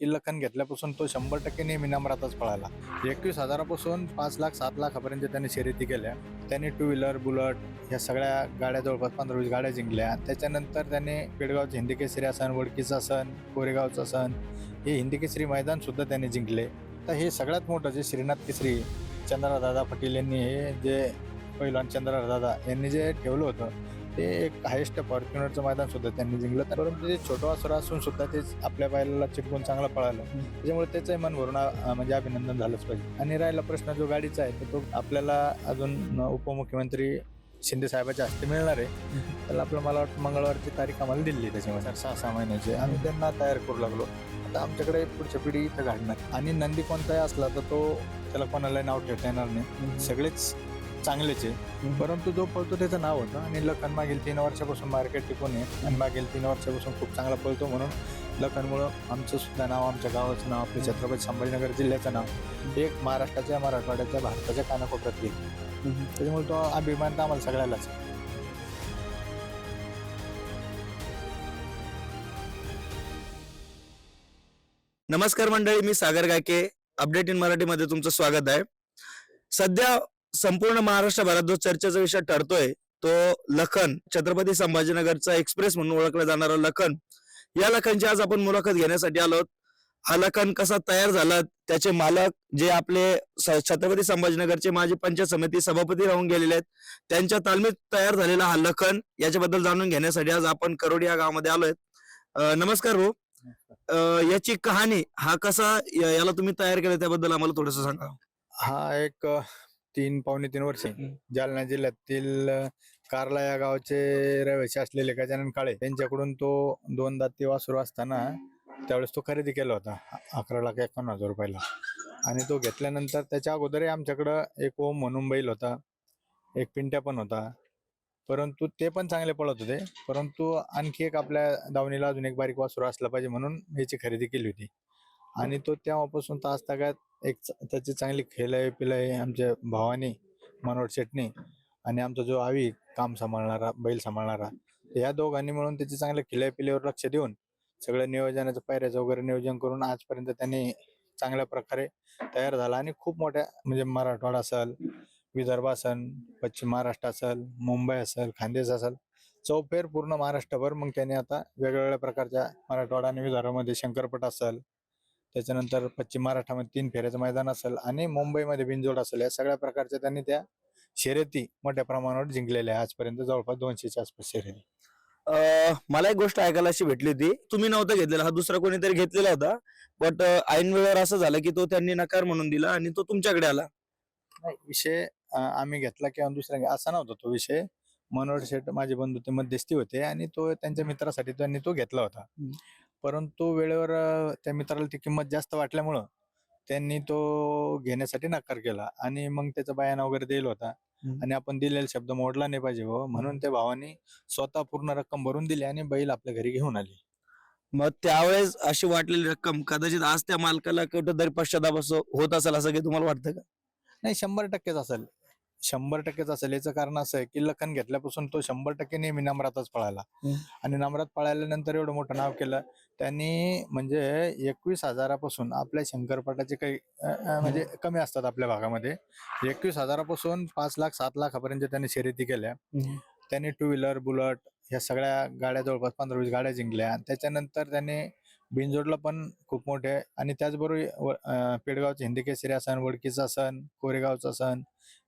की लखन घेतल्यापासून तो शंभर टक्के नेहमी नंबरातच पळाला. एकवीस हजारापासून पाच लाख सात लाखापर्यंत त्यांनी शर्यती केल्या. त्यांनी टू व्हीलर बुलट ह्या सगळ्या गाड्या जवळपास पंधरा वीस गाड्या जिंकल्या. त्याच्यानंतर त्यांनी पेडगाव हिंदी केसरी सण वडकीचा सण कोरेगावचा सण हे हिंदी केसरी मैदान सुद्धा त्यांनी जिंकले. तर हे सगळ्यात मोठं जे श्रीनाथ केसरी चंद्रदादा पाटील यांनी हे जे पहिलवान चंद्रदादा यांनी जे ठेवलं होतं ते एक हायेस्ट फॉर्च्युनरचं मैदान सुद्धा त्यांनी जिंकलं. परंतु ते छोटं वासर असून सुद्धा ते आपल्या बैलाला चिटकून चांगलं पळालं. त्याच्यामुळे त्याचंही मन भरून म्हणजे अभिनंदन झालंच पाहिजे. आणि राहिला प्रश्न जो गाडीचा आहे तो आपल्याला अजून उपमुख्यमंत्री शिंदे साहेबाच्या हस्ते मिळणार आहे. त्याला आपलं मला वाटतं मंगळवारची तारीख आम्हाला दिली त्याच्यामध्ये. सहा सहा महिन्याची. आम्ही त्यांना तयार करू लागलो. आता आमच्याकडे पुढच्या पिढी इथं घडणार. आणि नंदी कोणताही असला तर तो त्याला कोणाला नाव ठेवता येणार नाही. सगळेच चांगलेच आहे. परंतु जो पळतो त्याचं नाव होतं आणि लखन मागील तीन वर्षापासून मार्केट टिकून आहे आणि मागील तीन वर्षापासून खूप चांगला पळतो म्हणून लखनमुळं आमचं सुद्धा नाव आमच्या गावाचं नाव आपल्या छत्रपती संभाजीनगर जिल्ह्याचं नाव एक महाराष्ट्राच्या मराठवाड्याच्या भारताच्या कानाकोपऱ्यात गेलं. त्याच्यामुळे तो अभिमान तर आम्हाला सगळ्यालाच. नमस्कार मंडळी मी सागर गाके अपडेट इन मराठीमध्ये तुमचं स्वागत आहे. सध्या संपूर्ण महाराष्ट्रभरात जो चर्चेचा विषय ठरतोय तो लखन छत्रपती संभाजीनगरचा एक्सप्रेस म्हणून ओळखला जाणारा लखन. या लखनची आज आपण मुलाखत घेण्यासाठी आलो. हा लखन कसा तयार झाला त्याचे मालक जे आपले छत्रपती संभाजीनगरचे माजी पंचायत समिती सभापती राहून गेलेले आहेत त्यांच्या तालमीत तयार झालेला हा लखन याच्याबद्दल जाणून घेण्यासाठी आज आपण करोडी या गावामध्ये आलोय. नमस्कार भाऊ. याची कहाणी हा कसा याला तुम्ही तयार केलं त्याबद्दल आम्हाला थोडस सांगा. हा एक तीन पावणे तीन वर्षे. जालना जिल्ह्यातील कारला या गावचे रहिवासी असलेले गजानन काळे त्यांच्याकडून तो दोन दाती वासरू असताना त्यावेळेस तो खरेदी केला होता अकरा लाख एकावन्न हजार रुपयाला. आणि तो घेतल्यानंतर त्याच्या अगोदरही आमच्याकडं एक ओम म्हणून बैल होता एक पिंट्या पण होता. परंतु ते पण चांगले पळत होते परंतु आणखी एक आपल्या दावणीला अजून एक बारीक वासरू असलं पाहिजे म्हणून याची खरेदी केली होती. आणि तो तेव्हापासून तास तागात एक च- त्याची चांगली खेळ पिलय आमच्या भावानी मनोहर शेटणी आणि आमचा जो आवी काम सांभाळणारा बैल सांभाळणारा या दोघांनी मिळून त्याची चांगल्या खिल्या पिल्यावर लक्ष देऊन सगळं नियोजनाचं पायऱ्याचं वगैरे नियोजन करून आजपर्यंत त्यांनी चांगल्या प्रकारे तयार झाला आणि खूप मोठ्या म्हणजे मराठवाडा असेल विदर्भ असेल पश्चिम महाराष्ट्र असेल मुंबई असेल खानदेश असेल चौफेर पूर्ण महाराष्ट्रभर. मग त्याने आता वेगवेगळ्या प्रकारच्या मराठवाडा आणि विदर्भामध्ये शंकरपट असेल त्याच्यानंतर पश्चिम महाराष्ट्रामध्ये तीन फेऱ्याचं मैदान असेल आणि मुंबईमध्ये बिनजोड असेल. या सगळ्या प्रकारच्या त्यांनी त्या शर्यती मोठ्या प्रमाणावर जिंकलेल्या आहे आजपर्यंत जवळपास दोनशेच्या आसपास शर्यती मला एक गोष्ट ऐकायला अशी भेटली होती. तुम्ही नव्हता घेतलेला. हा दुसरा कोणीतरी घेतलेला होता. बट ऐन वेळेवर असं झालं की तो त्यांनी नकार म्हणून दिला आणि तो तुमच्याकडे आला. नाही विषय आम्ही घेतला किंवा दुसरा घे- असा नव्हता तो विषय. मनोहर शेठ माझे बंधू ते मध्यस्थी होते आणि तो त्यांच्या मित्रासाठी त्यांनी तो घेतला होता. परंतु वेळेवर त्या मित्राला ती किंमत जास्त वाटल्यामुळं त्यांनी तो घेण्यासाठी नकार केला आणि मग त्याचा बयान वगैरे दिला होता. आणि आपण दिलेला शब्द मोडला नाही पाहिजे हो म्हणून त्या भावानी स्वतः पूर्ण रक्कम भरून दिली आणि बैल आपल्या घरी घेऊन आली. मग त्यावेळेस अशी वाटलेली रक्कम कदाचित आज त्या मालकाला कुठंतरी पश्चाताप असं होत असेल असं काही तुम्हाला वाटतं का? नाही शंभर टक्केच असेल. शंभर टक्केच असेल. याचं कारण असं आहे की लखन घेतल्यापासून तो शंभर टक्के नेहमी नम्रातच पळाला. आणि नम्रात पळाल्यानंतर एवढं मोठं नाव केलं त्यांनी म्हणजे एकवीस हजारापासून आपल्या शंकरपटाचे काही म्हणजे कमी असतात आपल्या भागामध्ये. एकवीस हजारापासून पाच लाख सात लाखापर्यंत त्यांनी शर्यती केल्या. त्यांनी टू व्हीलर बुलट ह्या सगळ्या गाड्या जवळपास पंधरा वीस गाड्या जिंकल्या. त्याच्यानंतर त्यांनी बिनजोडला पण खूप मोठे आणि त्याचबरोबर पेडगावचे हिंदी केसरी सण वडकीचा सण कोरेगावचा सण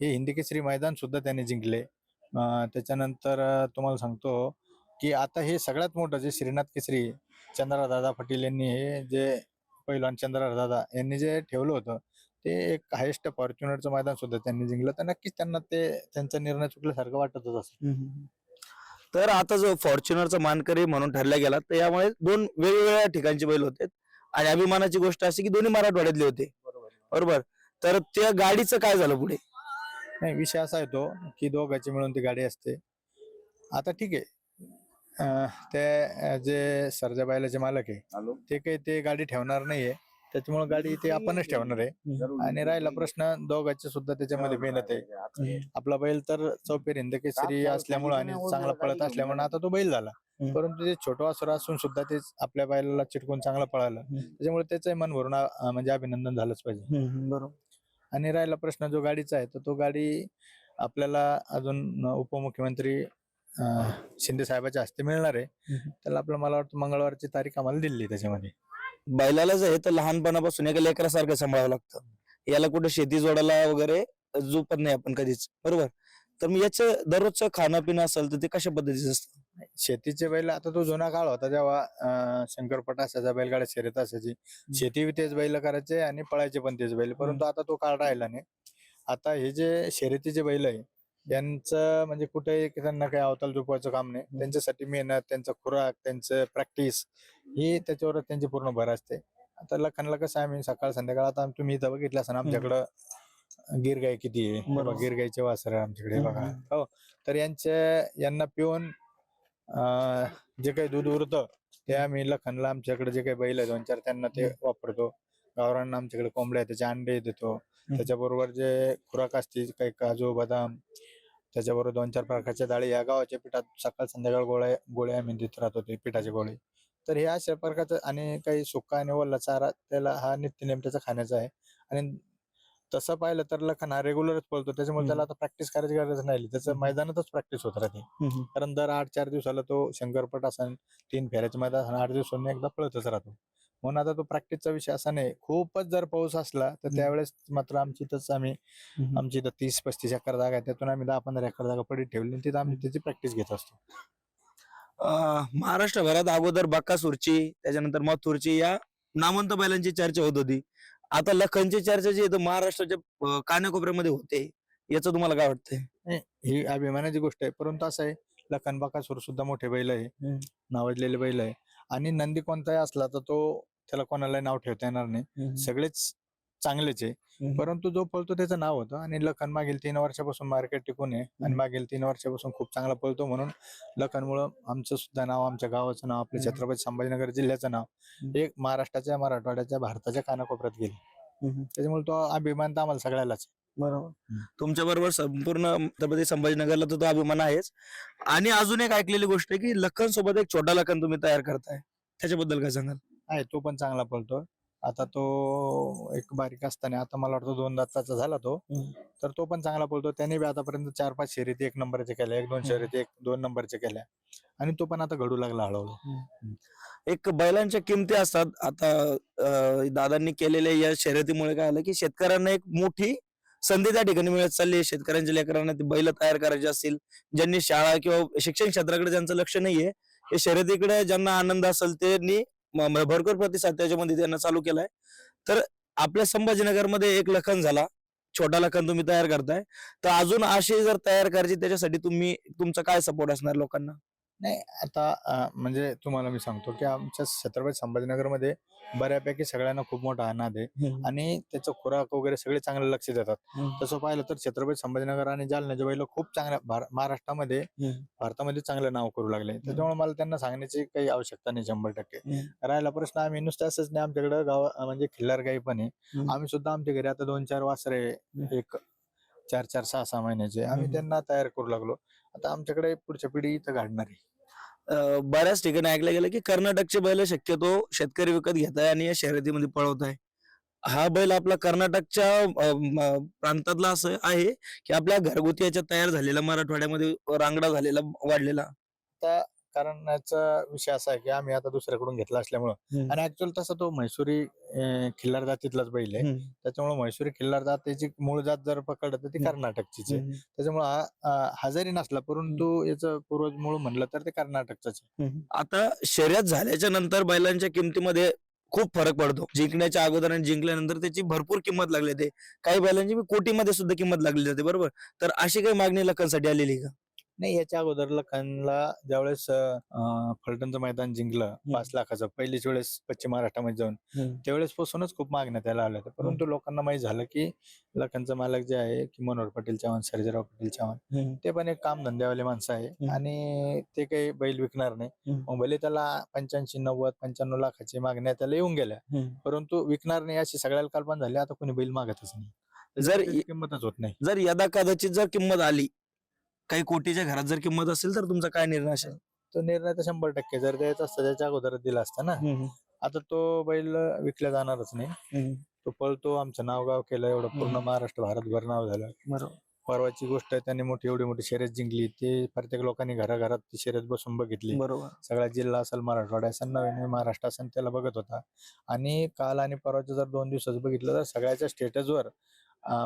हे हिंदी केसरी मैदान सुद्धा त्यांनी जिंकले. त्याच्यानंतर तुम्हाला सांगतो की आता हे सगळ्यात मोठं जे श्रीनाथ केसरी चंद्रदादा पाटील यांनी हे जे पहिलवान चंद्रदादा यांनी जे ठेवलं होतं ते एक हायेस्ट फॉर्च्युनरचं मैदान सुद्धा त्यांनी जिंकलं. तर नक्कीच त्यांना ते त्यांचा निर्णय चुकल्यासारखं वाटतच असेल तर आता जो फॉर्च्युनरचा मानकरी म्हणून ठरला गेला तर यामुळे दोन वेगवेगळ्या ठिकाणचे बैल होते. आणि अभिमानाची गोष्ट अशी की दोन्ही मराठवाड्यातले होते. बरोबर. तर त्या गाडीचं काय झालं पुढे? नाही विषय असा आहे तो की दोघांची मिळून ती गाडी असते. आता ठीक आहे. अं, ते जे सरजा बैलाचे मालक आहे ते काही ते गाडी ठेवणार नाहीये. त्याच्यामुळे गाडी ती आपणच ठेवणार आहे. आणि राहिला प्रश्न दोघांचे सुद्धा त्याच्यामध्ये मेहनत आहे. आपला बैल तर चौपेर हिंद केसरी असल्यामुळे आणि चांगला पळत असल्यामुळे आता तो बैल झाला. परंतु ते छोटं वासर असून सुद्धा ते आपल्या बैलाला चिटकून चांगलं पळालं. त्याच्यामुळे त्याचंही मन भरून आ- म्हणजे अभिनंदन झालंच पाहिजे. बरोबर. आणि राहिला प्रश्न जो गाडीचा आहे तर तो गाडी आपल्याला अजून उपमुख्यमंत्री अं, शिंदे साहेबाच्या हस्ते मिळणार आहे. त्याला आपलं मला वाटतं मंगळवारची तारीख आम्हाला दिली त्याच्यामध्ये. बैलाला जे आहे तर लहानपणापासून एका लेकरासारखं सांभाळावं लागतं. याला कुठे शेती जोडायला वगैरे झोपत नाही आपण कधीच. बरोबर? तर मग याचं दररोजचं खाणं पिणं असेल तर ते कशा पद्धतीचं असतं? शेतीचे बैल आता तो जुना काळ होता जेव्हा अं, शंकरपट असायचा बैलगाड्या शर्यत असायची. शेती बी तेच बैल करायचे आणि पळायचे पण तेच बैल. परंतु आता तो काळ राहिला नाही. आता हे जे शर्यतीचे बैल आहे यांचं म्हणजे कुठेही त्यांना काही अवताल झोपवायचं काम नाही. त्यांच्यासाठी मेहनत त्यांचा खुराक त्यांचं प्रॅक्टिस ही त्याच्यावर त्यांची पूर्ण भर असते. आता लखनला कसं आहे, आम्ही सकाळ संध्याकाळ आता तुम्ही इथं बघितलं असं आमच्याकडं गिर गाय किती आहे. गिर गायचे वासर आमच्याकडे बघा. हो. तर यांच्या यांना पिऊन जे काही दूध उरतं ते आम्ही लखनला आमच्याकडे जे काही बैल आहे दोन चार त्यांना ते वापरतो. गावरांना आमच्याकडे कोंबड्या आहेत, त्याचे अंडे देतो. त्याच्याबरोबर जे खुराक असते काही काजू बदाम त्याच्याबरोबर दोन चार प्रकारच्या डाळी या गावाच्या पिठात सकाळ संध्याकाळ गोळ्या गोळ्या आम्ही देत राहतो ते पिठाचे गोळे. तर हे अशा प्रकारचं आणि काही सुका आणि ओला चारा त्याला हा नित्यनेम त्याचा खाण्याचा आहे. आणि तसं पाहिलं तर लखन हा रेग्युलरच पळतो त्याच्यामुळे त्याला आता प्रॅक्टिस करायची गरज नाही त्याचं. मैदानातच प्रॅक्टिस होत राहते. कारण दर आठ चार दिवसाला तो शंकरपट असन तीन फेऱ्याच्या मैदान आठ दिवसांनी एकदा पळतच राहतो. म्हणून आता तो प्रॅक्टिसचा विषय असा नाही. खूपच जर पाऊस असला तर. त्यावेळेस मात्र आमची इथंच आम्ही आमची इथं तीस पस्तीस एकर जागा आहे. त्यातून आम्ही दहा पंधरा एकर जागा पडीत ठेवली आणि तिथं आम्ही त्याची प्रॅक्टिस घेत असतो. महाराष्ट्रभरात अगोदर बक्कासूरची त्याच्यानंतर मथुरची या नामवंत बैलांची चर्चा होत होती. आता लखनची चर्चा जी आहे तो महाराष्ट्राच्या कानाकोपऱ्यामध्ये होते. याचं तुम्हाला काय वाटतंय? ही अभिमानाची गोष्ट आहे. परंतु असं आहे लखन बाकासूर सुद्धा मोठे बैल आहे. नावाजलेले बैल आहे. आणि नंदी कोणताही असला तर तो त्याला कोणालाही नाव ठेवता येणार नाही सगळेच चांगलेच आहे. परंतु जो पळतो त्याचं नाव होतं आणि लखन मागील तीन वर्षापासून मार्केट टिकून आहे आणि. मागील तीन वर्षापासून खूप चांगला पळतो म्हणून लखनमुळं आमचं सुद्धा नाव आमच्या गावाचं नाव आपल्या. छत्रपती संभाजीनगर जिल्ह्याचं नाव. हे महाराष्ट्राच्या मराठवाड्याच्या भारताच्या कानाकोपऱ्यात गेले त्याच्यामुळे तो अभिमान तर आम्हाला सगळ्यालाच. बरोबर तुमच्या बरोबर संपूर्ण छत्रपती संभाजीनगरला तर तो अभिमान आहेच आणि अजून एक ऐकलेली गोष्ट आहे की लखन सोबत एक छोटा लखन तुम्ही तयार करताय त्याच्याबद्दल काय सांगाल आहे तो पण चांगला पळतो आता तो एक बारीक असताना आता मला वाटतं दोन दाताचा झाला तो. तर तो पण चांगला पळतो त्याने बी आतापर्यंत चार पाच शर्यती एक नंबरच्या केल्या एक दोन. शर्यती एक दोन नंबरच्या केल्या. आणि तो पण आता घडू लागला हळूहळू. एक बैलांच्या किमती असतात. आता अं, दादांनी केलेल्या या शर्यतीमुळे काय आलं की शेतकऱ्यांना एक मोठी संधी त्या ठिकाणी मिळत चालली आहे. शेतकऱ्यांच्या लेकरांना ती बैल तयार करायची असतील ज्यांनी शाळा किंवा शिक्षण क्षेत्राकडे ज्यांचं लक्ष नाहीये हे शर्यतीकडे ज्यांना आनंद असेल त्यांनी भरपूर प्रतिसाद त्याच्यामध्ये त्यांना चालू केलाय. तर आपल्या संभाजीनगरमध्ये एक लखन झाला. छोटा लखन तुम्ही तयार करताय. तर अजून असे जर तयार करायची त्याच्यासाठी तुम्ही तुमचा काय सपोर्ट असणार लोकांना? नाही आता म्हणजे तुम्हाला मी सांगतो की आमच्या छत्रपती संभाजीनगरमध्ये बऱ्यापैकी सगळ्यांना खूप मोठा आनंद आहे आणि त्याचं खुराक वगैरे सगळे चांगले लक्ष देतात तसं पाहिलं तर छत्रपती संभाजीनगर आणि जालन्याचे बैल खूप चांगल्या महाराष्ट्रामध्ये भारतामध्ये चांगलं नाव करू लागले त्याच्यामुळे मला त्यांना सांगण्याची काही आवश्यकता नाही शंभर टक्के. राहिला प्रश्न आम्ही नुसतं असंच नाही आमच्याकडे गाव म्हणजे खिल्लार गाई पण आहे. आम्ही सुद्धा आमच्या घरी आता दोन चार वासरे एक चार चार सहा सहा महिन्याचे. आम्ही. त्यांना तयार करू लागलो. आता आमच्याकडे पुढच्या पिढी इथं घडणार आहे. अं, बऱ्याच ठिकाणी ऐकलं गेलं की कर्नाटकचे बैल शक्यतो शेतकरी विकत घेत आहे आणि या शर्यतीमध्ये पळवत आहे हा बैल आपला कर्नाटकच्या अं, म- प्रांतातला असं आहे की आपल्या घरगुती याच्यात तयार झालेला मराठवाड्यामध्ये रांगडा झालेला वाढलेला. कारण याचा विषय असा आहे की आम्ही आता दुसऱ्याकडून घेतला असल्यामुळं. आणि ऍक्च्युअल तसा तो म्हैसुरी खिल्लार जातीतलाच बैल आहे. त्याच्यामुळे म्हैसुरी खिल्लार जात त्याची मूळ जात जर पकडलं तर ती. कर्नाटकचीच आहे. त्याच्यामुळे हा अं, हा जरी नसला परंतु याचं पूर्वज मूळ म्हणलं तर ते कर्नाटकच आहे. आता शर्यत झाल्याच्यानंतर बैलांच्या किमतीमध्ये खूप फरक पडतो. जिंकण्याच्या अगोदर आणि जिंकल्यानंतर त्याची भरपूर किंमत लागली जाते काही बैलांची कोटीमध्ये सुद्धा किंमत लागली जाते बरोबर? तर अशी काही मागणी लखनसाठी आलेली का? नाही याच्या अगोदर लखनला ज्यावेळेस फलटणचं मैदान जिंकलं पाच लाखाचं पहिलीच वेळेस पश्चिम महाराष्ट्रामध्ये जाऊन त्यावेळेस पासूनच खूप मागण्या त्याला आल्या होत्या. परंतु लोकांना माहीत झालं की लखनचं मालक जे आहे की मनोहर पटेल चव्हाण सर्जेराव पटेल चव्हाण ते पण एक काम धंद्यावाले माणसं आहे. आणि ते काही बैल विकणार नाही. मग भले त्याला पंच्याऐंशी नव्वद पंच्याण्णव लाखाची मागण्या त्याला येऊन गेल्या परंतु विकणार नाही अशी सगळ्याला कल्पना झाली आता कोणी बैल मागतच नाही. जर किंमतच होत नाही. जर यदा कदाचित जर किंमत आली काही कोटीच्या घरात जर किंमत असेल तर तुमचा काय निर्णय असेल? तो निर्णय तर शंभर टक्के. जर द्यायचा असता त्याच्या अगोदर दिला असता ना. आता तो बैल विकला जाणारच नाही. तो पळतो आमचं नाव गाव केलं एवढं पूर्ण. महाराष्ट्र भारतभर नाव झालं. बरोबर. परवाची गोष्ट आहे त्यांनी मोठी एवढी मोठी शर्यत जिंकली. ते प्रत्येक लोकांनी घराघरात ती शर्यत बसून बघितली. बरोबर. सगळा जिल्हा असेल मराठवाडा असेल नवीन महाराष्ट्र असेल त्याला बघत होता. आणि काल आणि परवाचं जर दोन दिवसाचं बघितलं तर सगळ्याच्या स्टेटसवर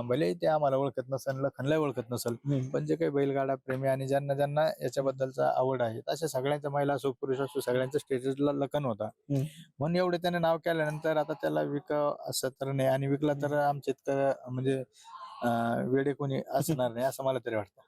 भले ते आम्हाला ओळखत नसेल लखनला ओळखत नसेल पण जे काही बैलगाडा प्रेमी आणि ज्यांना ज्यांना याच्याबद्दलचा आवड आहे अशा सगळ्यांच्या महिला असो पुरुष असो सगळ्यांच्या स्टेटसला लखन होता. म्हणून एवढे त्याने नाव केल्यानंतर आता त्याला विक असं तर नाही आणि विकला तर आमच्या इतकं म्हणजे वेडे कोणी असणार नाही असं मला तरी वाटतं.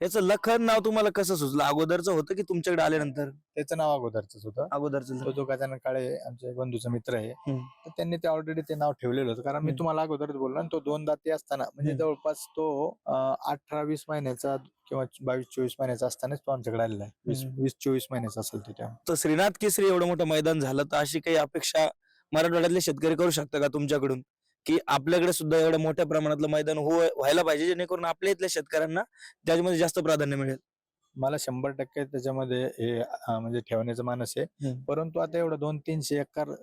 याचं लखन नाव तुम्हाला कसं सुचलं अगोदरचं होतं की तुमच्याकडे आल्यानंतर त्याचं नाव अगोदरच होतं अगोदरचं तो जो गजानन काळे आमचे बंधूचा मित्र आहे हम्म. तर त्यांनी ते ऑलरेडी ते नाव ठेवलेलं होतं कारण मी हम्म. तुम्हाला अगोदरच बोललो ना तो दोन दाती असताना म्हणजे हम्म. जवळपास तो अं, अठरा वीस महिन्याचा किंवा बावीस चोवीस महिन्याचा असतानाच तो आमच्याकडे आलेला आहे वीस हम्म. वीस चोवीस महिन्याचा असेल तो तेव्हा तर श्रीनाथ केसरी एवढं मोठं मैदान झालं तर अशी काही अपेक्षा मराठवाड्यातले शेतकरी करू शकता का तुमच्याकडून की आपल्याकडे सुद्धा एवढ्या मोठ्या प्रमाणातलं मैदान हो व्हायला पाहिजे जेणेकरून आपल्या इथल्या शेतकऱ्यांना त्याच्यामध्ये जास्त प्राधान्य मिळेल मला शंभर टक्के त्याच्यामध्ये हे म्हणजे ठेवण्याचं मानस आहे. परंतु आता एवढं दोन तीनशे एकर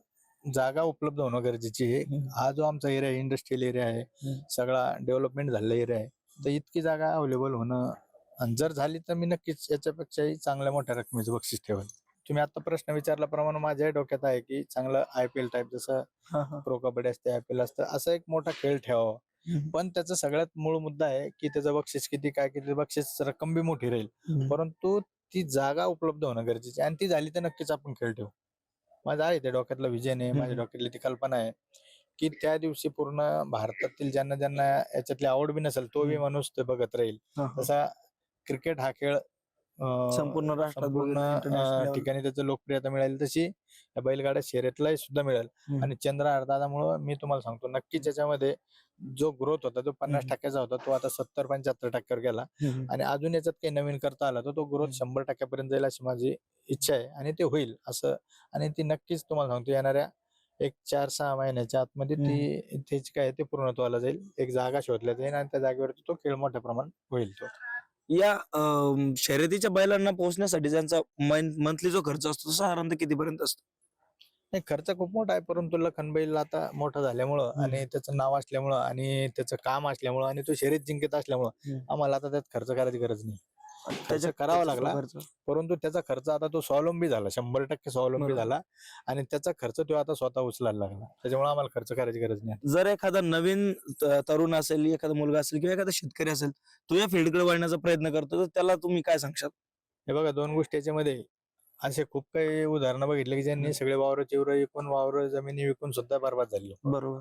जागा उपलब्ध होणं गरजेची आहे. हा जो आमचा एरिया आहे इंडस्ट्रियल एरिया आहे. सगळा डेव्हलपमेंट झालेला एरिया आहे तर इतकी जागा अवेलेबल होणं आणि जर झाली तर मी नक्कीच याच्यापेक्षाही चांगल्या मोठ्या रकमेचं बक्षीस ठेवेल तुम्ही आता प्रश्न विचारल्याप्रमाणे माझ्याही डोक्यात आहे की चांगलं आय पी एल टाईप जसं प्रो कबड्डी असते आय पी एल असतं असं एक मोठा खेळ ठेवावा. पण त्याचा सगळ्यात मूळ मुद्दा आहे की त्याचं बक्षीस किती काय किती बक्षीस रक्कम बी मोठी राहील. परंतु ती जागा उपलब्ध होणं गरजेची. आणि ती झाली तर नक्कीच आपण खेळ ठेवू. माझं आहे ते डोक्यातलं विजन आहे माझ्या. डोक्यातली ती कल्पना आहे की त्या दिवशी पूर्ण भारतातील ज्यांना ज्यांना याच्यातली आवड बी नसेल तो बी. माणूस ते बघत राहील. तसा क्रिकेट हा खेळ संपूर्ण राष्ट्रात. ठिकाणी त्याचं लोकप्रियता मिळेल तशी या बैलगाड्या शर्यतलाही सुद्धा मिळेल. आणि चंद्र दादामुळं मी तुम्हाला सांगतो नक्कीच याच्यामध्ये जो ग्रोथ होता तो पन्नास. टक्क्याचा होता तो आता सत्तर पंच्याहत्तर टक्क्यावर गेला आणि अजून याच्यात काही नवीन करता आला तर तो ग्रोथ. शंभर टक्क्यापर्यंत जाईल अशी माझी इच्छा आहे आणि ते होईल असं आणि ती नक्कीच तुम्हाला सांगतो येणाऱ्या एक चार सहा महिन्याच्या आतमध्ये ती त्याची काय ते पूर्णत्वाला जाईल एक जागा शोधल्या जाईल आणि त्या जागेवरती तो खेळ मोठ्या प्रमाणात होईल तो या अं, शर्यतीच्या बैलांना पोहोचण्यासाठी त्यांचा मंथली जो खर्च असतो तो साधारणतः कितीपर्यंत असतो नाही खर्च खूप मोठा आहे परंतु लखन बैल आता मोठा झाल्यामुळं. आणि त्याचं नाव असल्यामुळं आणि त्याचं काम असल्यामुळं आणि तो शर्यत जिंकत असल्यामुळं हम्म. आम्हाला आता त्यात खर्च करायची गरज नाही त्याच्या करावा लागला. खर्च. परंतु त्याचा खर्च आता तो स्वावलंबी झाला शंभर टक्के स्वावलंबी. झाला आणि त्याचा खर्च तो आता स्वतः उचलायला लागला त्याच्यामुळे आम्हाला खर्च करायची गरज नाही जर एखादा नवीन तरुण असेल एखादा मुलगा असेल किंवा एखादा शेतकरी असेल तो या फील्डकडे वळण्याचा प्रयत्न करतो तर त्याला तुम्ही काय सांगशाल हे बघा दोन गोष्टी याच्यामध्ये असे खूप काही उदाहरणं बघितले की ज्यांनी. सगळे वावर चिवर विकून वावर जमिनी विकून सुद्धा बरबाद झाली बरोबर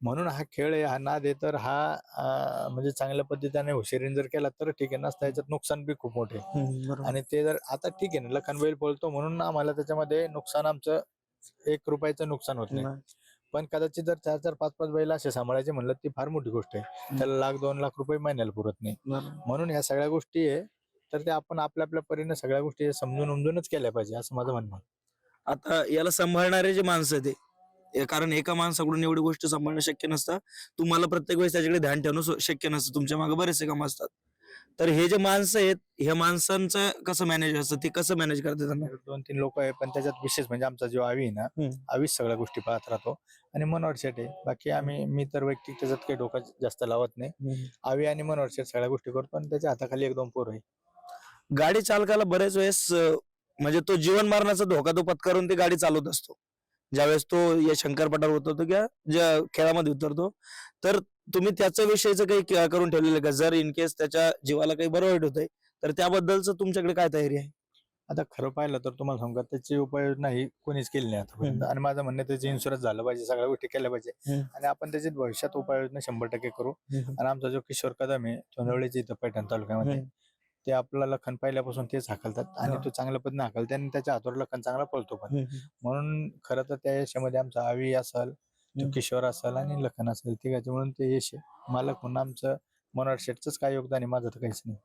म्हणून हा खेळ आहे हा नाद आहे तर हा म्हणजे चांगल्या पद्धतीने हुशारीने जर केला तर ठीक आहे. नसता याच्यात नुकसान बी खूप मोठे. आणि ते जर आता ठीक आहे ना लखन बैल बोलतो म्हणून आम्हाला त्याच्यामध्ये नुकसान आमचं एक रुपयाचं नुकसान होत नाही. पण कदाचित जर चार चार पाच पाच बैल असे सांभाळायचे म्हणलं ती फार मोठी गोष्ट आहे. त्याला लाख दोन लाख रुपये महिन्याला पुरत नाही. म्हणून ह्या सगळ्या गोष्टी आहे तर ते आपण आपल्या आपल्या परीने सगळ्या गोष्टी समजून उमजूनच केल्या पाहिजे असं माझं म्हणणं आहे. आता याला सांभाळणारे जे माणसं ते कारण एका माणसाकडून एवढी गोष्ट सांभाळणं शक्य नसतं. तुम्हाला प्रत्येक वेळेस त्याच्याकडे ध्यान ठेवणं शक्य नसतं. तुमच्या मागे बरेचसे काम असतात. तर हे जे माणसं आहेत ह्या माणसांचं कसं मॅनेज असतं? ते कसं मॅनेज करते त्यांना? दोन तीन लोक आहे पण त्याच्यात विशेष म्हणजे आमचा जो आवी आहे ना. आवीच सगळ्या गोष्टी पाहत राहतो. आणि मनोहर शेट आहे. बाकी आम्ही मी तर वैयक्तिक त्याच्यात काही डोकं जास्त लावत नाही. आवी आणि मनोहर शेट सगळ्या गोष्टी करतो आणि त्याच्या हाताखाली एक दोन पोर आहे गाडी चालकाला बरेच वेळेस म्हणजे तो जीवन मारण्याचा धोका तो पत्करून ती गाडी चालवत असतो. ज्यावेळेस तो या शंकरपटावर उतरतो किंवा ज्या खेळामध्ये उतरतो तर तुम्ही त्याच्या विषयीचं काही करून ठेवलेलं का जर इन केस त्याच्या जीवाला काही बरं वाईट होतंय तर त्याबद्दलच तुमच्याकडे काय तयारी आहे आता खरं पाहिलं तर तुम्हाला सांगू त्याची उपाययोजना ही कोणीच केली नाही आतापर्यंत. आणि माझं म्हणणं त्याची इन्शुरन्स झालं पाहिजे सगळ्या गोष्टी केल्या पाहिजे. आणि आपण त्याची भविष्यात उपाययोजना शंभर टक्के करू आणि आमचा जो किशोर कदम आहे चोंदवळीच्या इथं पैठण तालुक्यामध्ये. ते आपला लखन पहिल्यापासून तेच हाकलतात आणि. तो चांगल्या पद्धतीने हाकलते आणि त्याच्या हातावर लखन चांगला पळतो पण. म्हणून खरं तर त्या यशामध्ये आमचा आवी असल. किशोर असेल आणि लखन असेल तिघाचे म्हणून ते यश. मालक म्हणून आमचं मनोहर शेठच काय योगदान आहे माझं तर काहीच नाही